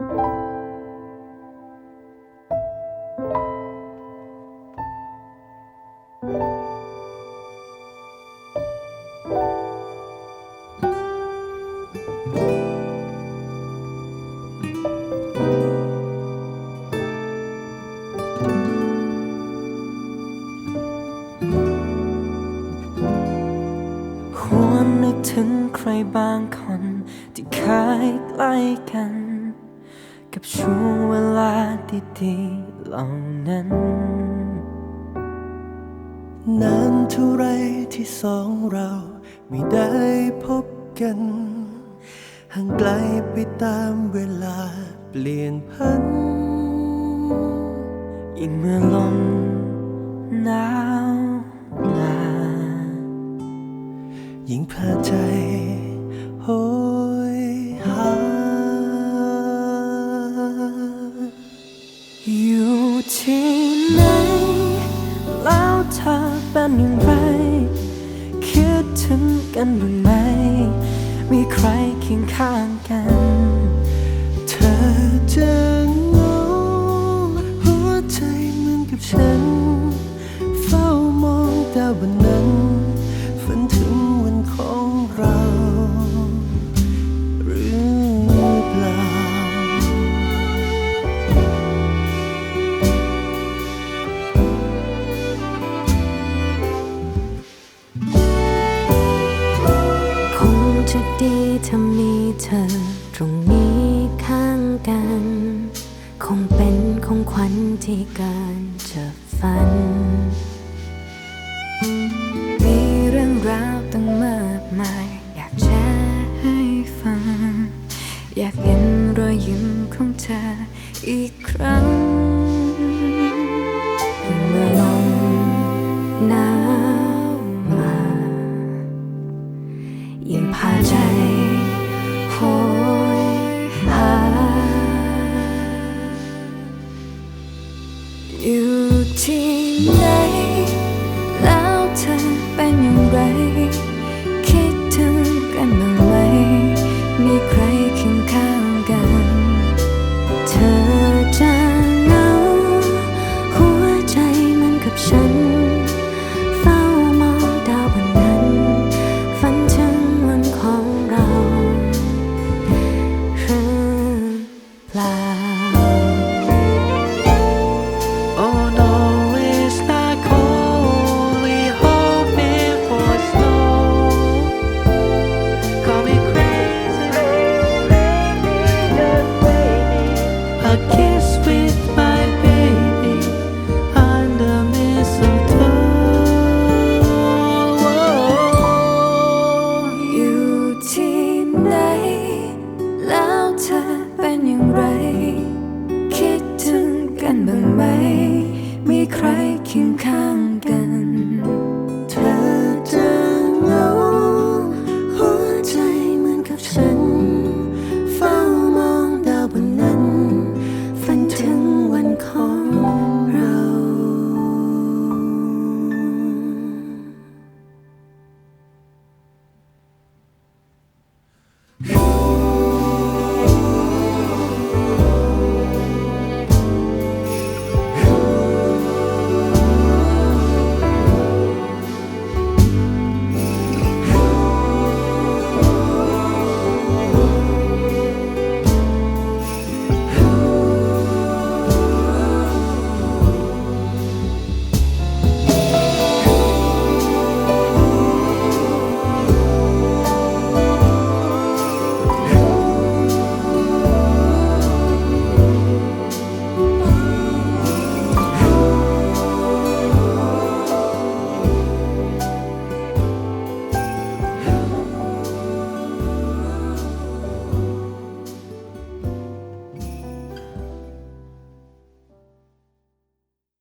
วนนึกถึงใครบางคนที่เคยใกล้กัน กับช่วงเวลาดีๆเหล่านั้น นานเท่าไรที่สองเราไม่ได้พบกัน ห่างไกลไปตามเวลาเปลี่ยนพันยิ่งเมื่อลมหนาวนายิ่งพาใจ เป็นอย่างไร คิดถึงกันบ้างไหม มีใครเคียงข้างกัน ดีถ้ามีเธอตรงนี้ข้างกัน คงเป็นของขวัญที่เกินจะฝัน มีเรื่องราวตั้งมากมาย อยากแชร์ให้ฟัง อยากเห็นรอยยิ้มของเธออีกครั้ง 心 กันบ้างไหม มีใครเคียงข้างกัน